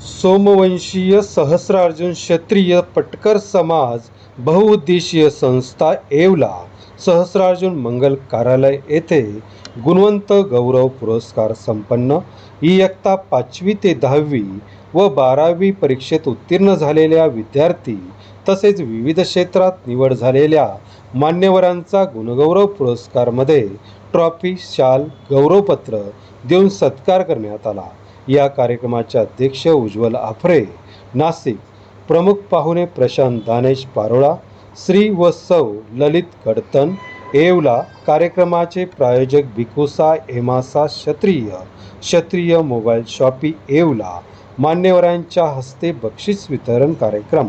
सोमवंशीय सहस्रार्जुन क्षत्रिय पटकर समाज बहुउद्देशीय संस्था येवला सहस्रार्जुन मंगल कार्यालय येथे गुणवंत गौरव पुरस्कार संपन्न. इयत्ता पाचवी ते दहावी व बारावी परीक्षेत उत्तीर्ण झालेल्या विद्यार्थी तसेच विविध क्षेत्रात निवड झालेल्या मान्यवरांचा गुणगौरव पुरस्कारमध्ये ट्रॉफी शाल गौरवपत्र देऊन सत्कार करण्यात आला. या कार्यक्रमाचे अध्यक्ष उज्ज्वल आफरे नाशिक प्रमुख पाहुणे प्रशांत दानेश पारोळा श्री व सौ ललित कडतन येवला कार्यक्रमाचे प्रायोजक भिकुसा एमासा क्षत्रिय क्षत्रिय मोबाईल शॉपी येवला मान्यवरांच्या हस्ते बक्षीस वितरण कार्यक्रम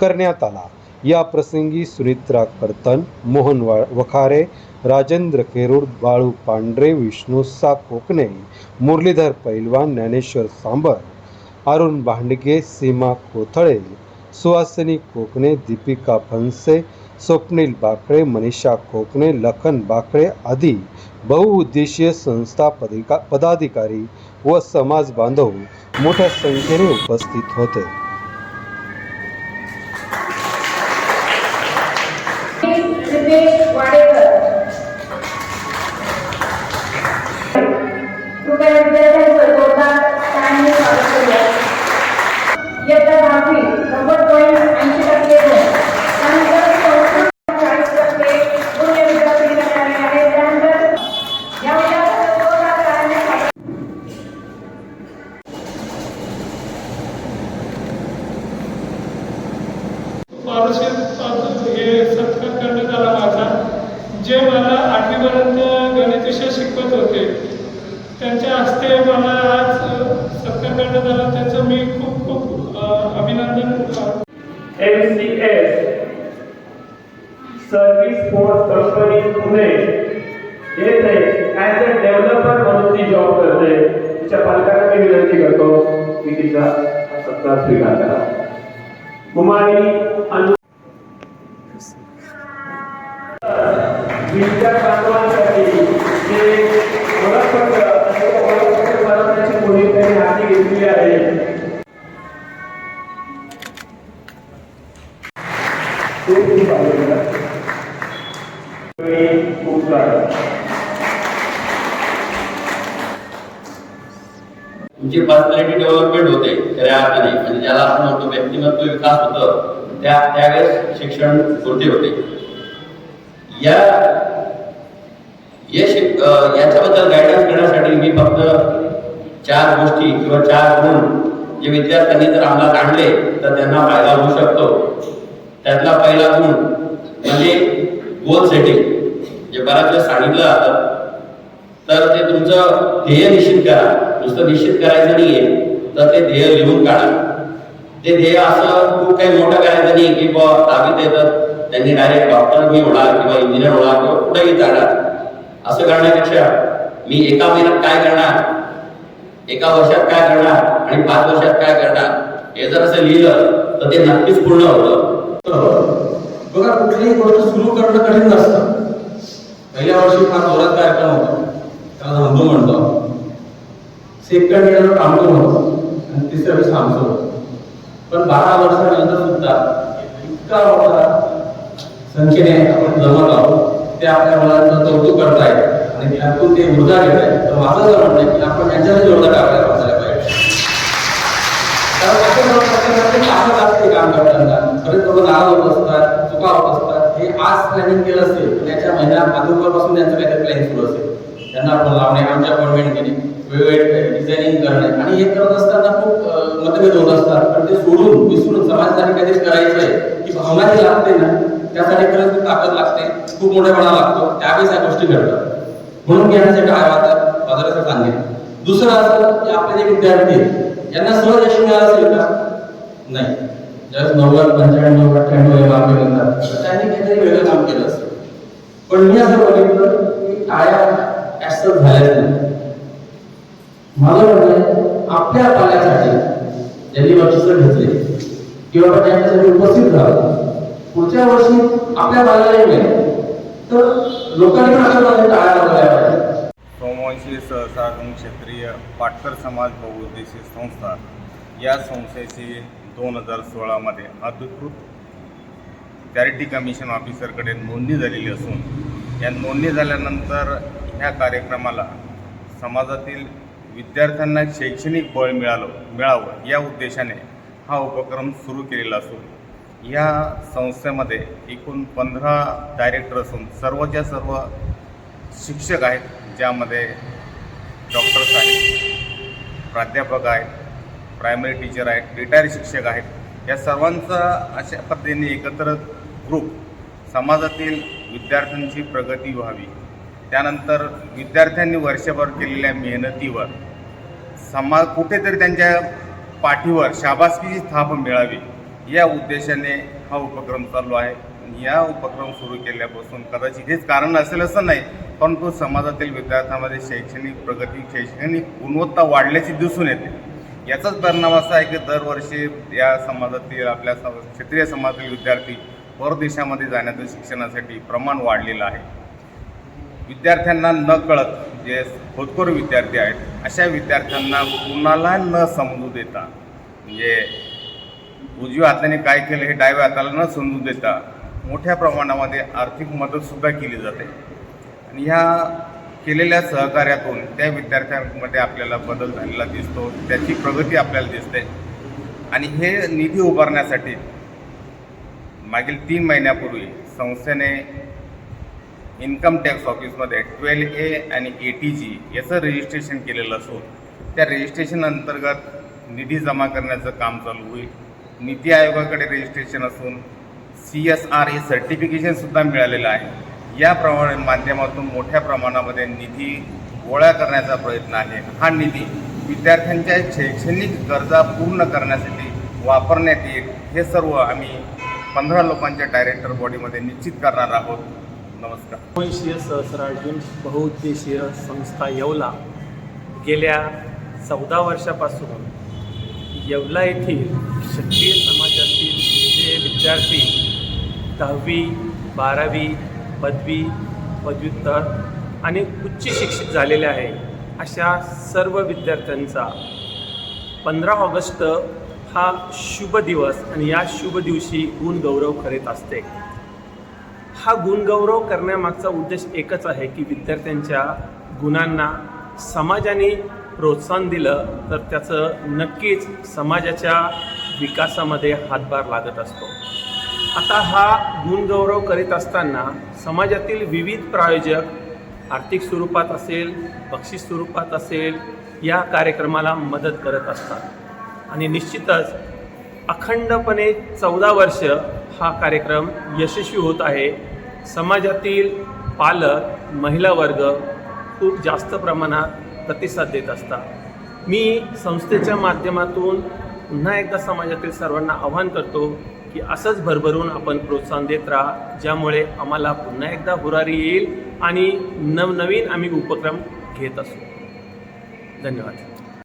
करण्यात आला. या प्रसंगी सुनित्रा कर्तन मोहन वा वखारे राजेंद्र केरूर बाळू पांढरे विष्णुसा कोकणे मुरलीधर पैलवान ज्ञानेश्वर सांबर अरुण भांडगे सीमा कोथळे सुहासिनी कोकणे दीपिका फनसे स्वप्नील बाकळे मनीषा कोकणे लखन बाकळे आदी बहुउद्देशीय संस्था पदिका पदाधिकारी व समाज बांधव मोठ्या संख्येने उपस्थित होते. percentage, whatever. Service company Pune. येथे ॲज अ डेव्हलपर म्हणून ती जॉब करते. तिच्या पालकांना मी विनंती करतो की तिचा सत्ता स्वीकार करा. कुमारी अनु विद्या बांधवांसाठी जे ओळखपत्र ओळखपत्र बनवण्याची मोहीम त्यांनी हाती घेतली आहे. तुमची पर्सनॅलिटी डेव्हलपमेंट होते खऱ्या अर्थाने. म्हणजे ज्याला आपण म्हणतो व्यक्तिमत्व विकास होतं त्या त्यावेळेस शिक्षण पूर्ती होते. या शिक याच्याबद्दल गायडन्स करण्यासाठी मी फक्त चार गोष्टी किंवा चार गुण जे विद्यार्थ्यांनी जर अंमलात आणले तर त्यांना फायदा होऊ शकतो. त्यातला पहिला गुण म्हणजे गोल सेटिंग जे बऱ्याच वेळेस सांगितलं जातं तर ते तुमचं ध्येय निश्चित करा. नुसतं निश्चित करायचं नाहीये तर ते ध्येय लिहून काढा. ते ध्येय असं खूप काही मोठं करायचं नाही की बुवा दहावीत येतात त्यांनी डायरेक्ट डॉक्टर मी होणार किंवा इंजिनियर होणार किंवा कुठेही जाणार. असं करण्यापेक्षा मी एका महिन्यात काय करणार? एका वर्षात काय करणार? आणि पाच वर्षात काय करणार? हे जर असं लिहिलं तर ते नक्कीच पूर्ण होतं. बघा कुठलीही गोष्ट सुरू करणं कठीण नसतं. पहिल्या वर्षी फार जोरात कार्यक्रम होता त्याला धमधू म्हणतो. सेकंड इयरला टामटो म्हणतो. आणि तिसऱ्या वेळेस आमचं होतं. पण बारा वर्षानंतर सुद्धा इतका मोठा संख्येने आपण जमत आहोत ते आपल्या मुलांचं कौतुक करतायत आणि त्यातून ते ऊर्जा घेत आहेत तर माझं जर म्हणणं की आपण यांच्यासाठी जोरदार टाकायला वाचायला पाहिजे. कारण असं काम करताना खरंच लोक नाराज होत आज प्लॅनिंग केलं असेल त्याच्या महिन्या अगोदरपासून त्यांचं काहीतरी प्लॅनिंग सुरू असेल. त्यांना आपण लावणे आमच्या अपॉइंटमेंट घेणे वेगवेगळे डिझायनिंग करणे. आणि हे करत असताना खूप मतभेद होत असतात. पण ते सोडून विसरून समाजासाठी काहीतरी करायचं आहे की भावना जी लागते ना त्यासाठी खरंच खूप ताकद लागते खूप मोठेपणा लागतो. त्यावेळेस या गोष्टी घडतात. म्हणून मी यांचे काय वाटतं? बाजाराचं सांगेन. दुसरं असं की आपले जे विद्यार्थी आहेत यांना सहज यश मिळालं असेल का? नाही. ज्यावेळेस नव्वद पंच्याण्णव अठ्ठ्याण्णव हे मार्क मिळतात त्यांनी काहीतरी वेगळं काम केलं असेल. पण मी असं बघितलं की टाळ्या ऍक्सेप्ट झाल्याच नाही माझं म्हणणं आपल्या पाल्यासाठी ज्यांनी बक्षीस घेतले किंवा त्यांच्यासाठी उपस्थित राहतो पुढच्या वर्षी आपल्या पाल्याला मिळेल तर लोकांनी पण अशा टाळ्या लावल्या पाहिजे सोमवंशी सहसागम क्षेत्रीय पाटकर समाज बहुउद्देशीय संस्था या संस्थेची दोन हजार सोळामध्ये अधिकृत चॅरिटी कमिशन ऑफिसरकडे नोंदणी झालेली असून या नोंदणी झाल्यानंतर ह्या कार्यक्रमाला समाजातील विद्यार्थ्यांना शैक्षणिक बळ मिळालं मिळावं या उद्देशाने हा उपक्रम सुरू केलेला असून या संस्थेमध्ये एकूण पंधरा डायरेक्टर असून सर्वच्या सर्व शिक्षक आहेत ज्यामध्ये डॉक्टर्स आहेत प्राध्यापक आहेत प्रायमरी टीचर आहेत रिटायर शिक्षक आहेत या सर्वांचा अशा पद्धतीने एकत्र ग्रुप समाजातील विद्यार्थ्यांची प्रगती व्हावी. त्यानंतर विद्यार्थ्यांनी वर्षभर केलेल्या मेहनतीवर समाज कुठेतरी त्यांच्या पाठीवर शाबासकीची थाप मिळावी या उद्देशाने हा उपक्रम चालू आहे. या उपक्रम सुरू केल्यापासून कदाचित हेच कारण असेल असं नाही परंतु समाजातील विद्यार्थ्यांमध्ये शैक्षणिक प्रगती शैक्षणिक गुणवत्ता वाढल्याची दिसून येते. याचाच परिणाम असा आहे की दरवर्षी या समाजातील आपल्या क्षेत्रीय समाजातील विद्यार्थी परदेशामध्ये जाण्याचं शिक्षणासाठी प्रमाण वाढलेलं आहे. विद्यार्थ्यांना न कळत जे खोदखोर विद्यार्थी आहेत अशा विद्यार्थ्यांना कुणाला न समजू देता म्हणजे उजव्या हाताने काय केलं हे डाव्या हाताला न समजू देता मोठ्या प्रमाणामध्ये आर्थिक मदतसुद्धा केली जाते. आणि ह्या केलेल्या सहकार्यातून त्या विद्यार्थ्यांमध्ये आपल्याला बदल झालेला दिसतो त्याची प्रगती आपल्याला दिसते. आणि हे निधी उभारण्यासाठी मागील तीन महिन्यापूर्वी संस्थेने इन्कम टॅक्स ऑफिसमध्ये ट्वेल्व ए आणि ए टी जी याचं रजिस्ट्रेशन केलेलं असून त्या रजिस्ट्रेशन अंतर्गत निधी जमा करण्याचं काम चालू होईल. नीती आयोगाकडे रजिस्ट्रेशन असून सी एस आर हे सर्टिफिकेशनसुद्धा मिळालेलं आहे. या प्रमाणे माध्यमातून मोठ्या प्रमाणामध्ये निधी गोळा करण्याचा प्रयत्न आहे. हा निधी विद्यार्थ्यांच्या शैक्षणिक गरजा पूर्ण करण्यासाठी वापरण्यात येईल. हे सर्व आम्ही पंधरा लोकांच्या डायरेक्टर बॉडीमध्ये निश्चित करणार आहोत. नमस्कार. एकोणीसशे सहस्रार्जुन बहुउद्देशीय संस्था येवला गेल्या चौदा वर्षापासून येवला येथील क्षत्रिय समाजातील जे विद्यार्थी दहावी बारावी पदवी पदव्युत्तर आणि उच्च शिक्षित झालेले आहे अशा सर्व विद्यार्थ्यांचा पंधरा ऑगस्ट हा शुभ दिवस आणि या शुभ दिवशी गुणगौरव करीत असते. हा गुणगौरव करण्यामागचा उद्देश एकच आहे की विद्यार्थ्यांच्या गुणांना समाजाने प्रोत्साहन दिलं तर त्याचं नक्कीच समाजाच्या विकासामध्ये हातभार लागत असतो. आता हा गुणगौरव करीत असताना समाजातील विविध प्रायोजक आर्थिक स्वरूपात असेल बक्षीस स्वरूपात असेल या कार्यक्रमाला मदत करत असतात. आणि निश्चितच अखंडपणे चौदा वर्ष हा कार्यक्रम यशस्वी होत आहे. समाजातील पालक महिला वर्ग खूप जास्त प्रमाणात प्रतिसाद देत असतात. मी संस्थेच्या माध्यमातून पुन्हा एकदा समाजातील सर्वांना आवाहन करतो की असंच भरभरून आपण प्रोत्साहन देत राहा ज्यामुळे आम्हाला पुन्हा एकदा हुरारी येईल आणि नवनवीन आम्ही उपक्रम घेत असू. धन्यवाद.